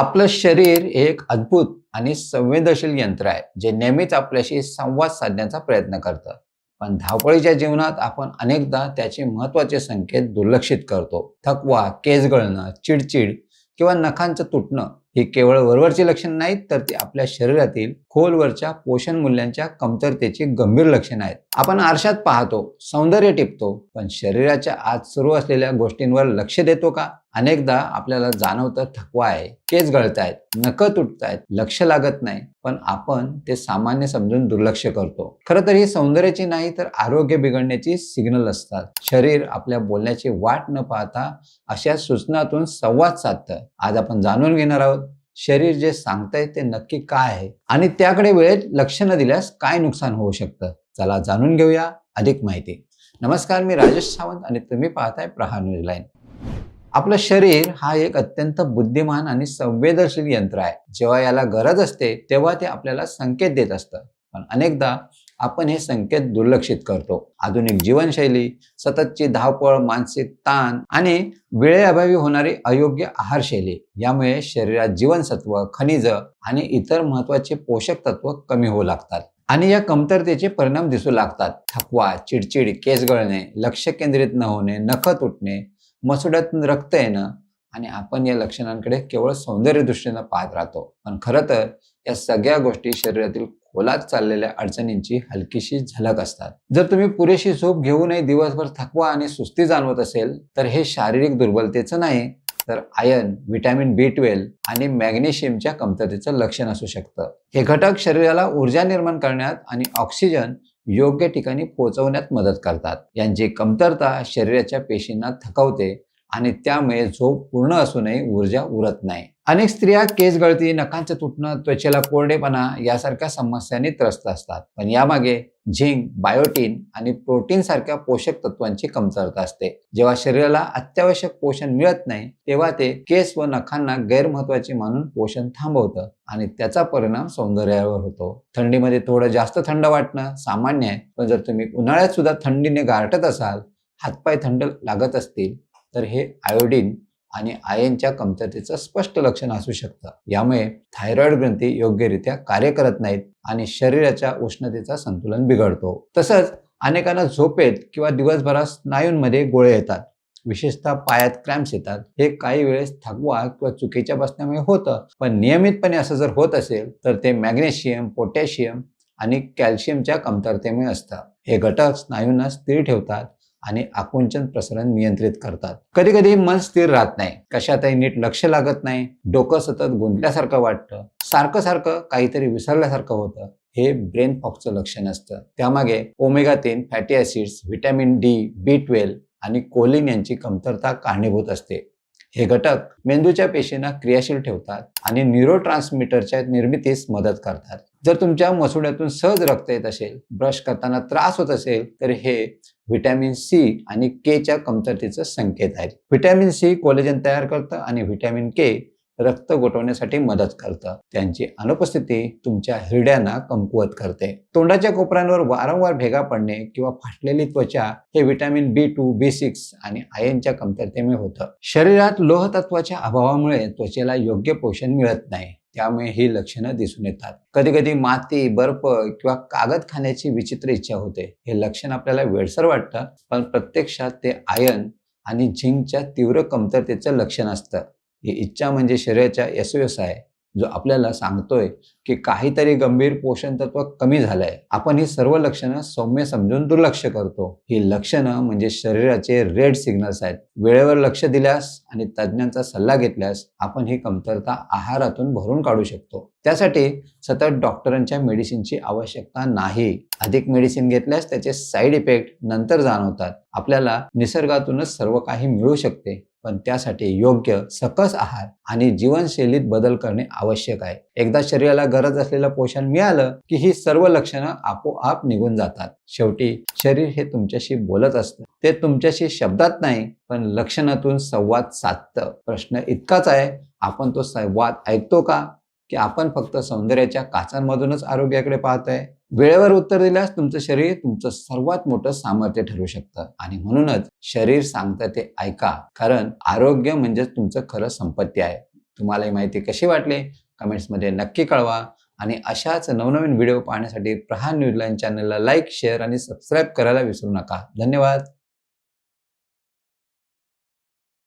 आपलं शरीर हे एक अद्भुत आणि संवेदनशील यंत्र आहे जे नेहमीच आपल्याशी संवाद साधण्याचा प्रयत्न करतं. पण धावपळीच्या जीवनात आपण अनेकदा त्याचे महत्त्वाचे संकेत दुर्लक्षित करतो. थकवा केस गळणं चिडचिड किंवा नखांचं तुटणं ही केवळ वरवरची लक्षण नाहीत तर ती आपल्या शरीरातील खोलवरच्या पोषण मूल्यांच्या कमतरतेची गंभीर लक्षण आहेत. आपण आरशात पाहतो सौंदर्य टिपतो पण शरीराच्या आत सुरू असलेल्या गोष्टींवर लक्ष देतो का? अनेकदा आपल्याला जाणवतं थकवा आहे केस गळतायत नख तुटतायत लक्ष लागत नाही पण आपण ते सामान्य समजून दुर्लक्ष करतो. खरं तर ही सौंदर्याची नाही तर आरोग्य बिघडण्याची सिग्नल असतात. शरीर आपल्या बोलण्याची वाट न पाहता अशा सूचनातून संवाद साधतं. आज आपण जाणून घेणार आहोत शरीर जे सांगतंय ते नक्की काय आहे? आणि त्याकडे वेळेत लक्ष न दिल्यास काय नुकसान होऊ शकतं? चला जाणून घेऊया अधिक माहिती. नमस्कार मी राजेश सावंत आणि तुम्ही पाहताय प्रहार न्यूज लाईन. आपलं शरीर हा एक अत्यंत बुद्धिमान आणि संवेदनशील यंत्र आहे. जेव्हा याला गरज असते तेव्हा ते आपल्याला संकेत देत असतं. पण अनेकदा आपण हे संकेत दुर्लक्षित करतो. आधुनिक जीवनशैली सततची धावपळ मानसिक ताण आणि वेळेअभावी होणारी अयोग्य आहारशैली यामुळे शरीरात जीवनसत्व खनिज आणि इतर महत्त्वाचे पोषक तत्व कमी होऊ लागतात आणि या कमतरतेचे परिणाम दिसू लागतात. थकवा चिडचिड केस गळणे लक्ष केंद्रित न होणे नख तुटणे मसुड्यातून रक्त येणं आणि आपण या लक्षणांकडे केवळ सौंदर्य दृष्टीनं पाहत राहतो. पण खरं तर या सगळ्या गोष्टी शरीरातील खोलात चाललेल्या अडचणींची हलकीशी झलक असतात. जर तुम्ही पुरेशी झोप घेऊनही दिवसभर थकवा आणि सुस्ती जाणवत असेल तर हे शारीरिक दुर्बलतेचं नाही तर आयर्न व्हिटॅमिन बी ट्वेल्व आणि मॅग्नेशियमच्या कमतरतेचं लक्षण असू शकतं. हे घटक शरीराला ऊर्जा निर्माण करण्यात आणि ऑक्सिजन योग्य ठिकाणी पोहोचवण्यात मदत करतात. यांची कमतरता शरीराच्या पेशींना थकवते आणि त्यामुळे झोप पूर्ण असूनही ऊर्जा उरत नाही. अनेक स्त्रिया केस गळती नखांचं तुटणं त्वचेला कोरडेपणा यासारख्या समस्यांनी त्रस्त असतात. पण यामागे झिंक बायोटीन आणि प्रोटीन सारख्या पोषक तत्वांची कमतरता असते. जेव्हा शरीराला अत्यावश्यक पोषण मिळत नाही तेव्हा ते केस व नखांना गैरमहत्वाचे मानून पोषण थांबवतं आणि त्याचा परिणाम सौंदर्यावर होतो. थंडीमध्ये थोडं जास्त थंड वाटणं सामान्य आहे पण जर तुम्ही उन्हाळ्यात सुद्धा थंडीने गारठत असाल हातपाय थंड लागत असतील तर हे आयोडीन आणि आयनच्या कमतरतेचं स्पष्ट लक्षण असू शकतं. यामुळे थायरॉइड ग्रंथी योग्यरित्या कार्य करत नाहीत आणि शरीराच्या उष्णतेचा संतुलन बिघडतो. तसंच अनेकांना झोपेत किंवा दिवसभरात स्नायूंमध्ये गोळे येतात. विशेषतः पायात क्रॅम्प्स येतात. हे काही वेळेस थकवा किंवा चुकीच्या बसण्यामुळे होतं. पण नियमितपणे असं जर होत असेल तर ते मॅग्नेशियम पोटॅशियम आणि कॅल्शियमच्या कमतरतेमुळे असतं. हे घटक स्नायूंना स्थिर ठेवतात आणि आकुंचन प्रसरण नियंत्रित करतात. कधी कधी मन स्थिर राहत नाही. कशातही नीट लक्ष लागत नाही. डोकं सतत गुंतल्यासारखं वाटतं. सारखं सारखं काहीतरी विसरल्यासारखं होतं. हे ब्रेन फॉक्सचं लक्षण असतं. त्यामागे ओमेगा तीन fatty acids vitamin D B twelve आणि कोलिन यांची कमतरता कारणीभूत असते. हे घटक मेंदूच्या पेशींना क्रियाशील ठेवतात आणि न्यूरो ट्रान्समीटरच्या निर्मितीस मदत करतात. जर तुमच्या मसुड्यातून सहज रक्त येत असेल ब्रश करताना त्रास होत असेल तर हे व्हिटॅमिन सी आणि केच्या कमतरतेचं संकेत आहे. व्हिटॅमिन सी कोलेजन तयार करतं आणि व्हिटॅमिन के रक्त गोठवण्यासाठी मदत करतं. त्यांची अनुपस्थिती तुमच्या हिरड्यांना कमकुवत करते. तोंडाच्या कोपऱ्यांवर वारंवार भेगा पडणे किंवा फाटलेली त्वचा हे vitamin B two B six आणि आयनच्या कमतरतेमुळे होतं. शरीरात लोह तत्वाच्या अभावामुळे त्वचेला योग्य पोषण मिळत नाही. त्यामुळे ही लक्षणं दिसून येतात. कधी कधी माती बर्फ किंवा कागद खाण्याची विचित्र इच्छा होते. हे लक्षण आपल्याला वेळसर वाटतं पण प्रत्यक्षात ते आयन आणि झिंकच्या तीव्र कमतरतेचं लक्षण असतं. ही इच्छा म्हणजे शरीराच्या एस आहे. जो आपल्याला सांगतोय की काहीतरी गंभीर पोषण तत्व कमी झालंय. आपण ही सर्व लक्षणं सौम्य समजून दुर्लक्ष करतो. ही लक्षणं म्हणजे शरीराचे रेड सिग्नल्स आहेत. वेळेवर लक्ष दिल्यास आणि तज्ज्ञांचा सल्ला घेतल्यास आपण ही कमतरता आहारातून भरून काढू शकतो. त्यासाठी सतत डॉक्टरांच्या मेडिसिनची आवश्यकता नाही. अधिक मेडिसिन घेतल्यास त्याचे साईड इफेक्ट नंतर जाणवतात. आपल्याला निसर्गातूनच सर्व काही मिळू शकते. पण त्यासाठी योग्य सकस आहार आणि जीवनशैलीत बदल करणे आवश्यक आहे. एकदा शरीराला गरज असलेलं पोषण मिळालं की ही सर्व लक्षणं आपोआप निघून जातात. शेवटी शरीर हे तुमच्याशी बोलत असतं. ते तुमच्याशी शब्दात नाही पण लक्षणातून संवाद साधतं. प्रश्न इतकाच आहे आपण तो संवाद ऐकतो का? की आपण फक्त सौंदर्याच्या काचांमधूनच आरोग्याकडे पाहतोय? वेळेवर उत्तर दिल्यास तुमचं शरीर तुमचं सर्वात मोठं सामर्थ्य ठरू शकतं. आणि म्हणूनच शरीर सांगतं ते ऐका. कारण आरोग्य म्हणजेच तुमचं खरं संपत्ती आहे. तुम्हाला ही माहिती कशी वाटली? कमेंट्समध्ये नक्की कळवा. आणि अशाच नवनवीन व्हिडिओ पाहण्यासाठी प्रहार न्यूजलाईन चॅनलला लाईक शेअर आणि सबस्क्राईब करायला विसरू नका. धन्यवाद.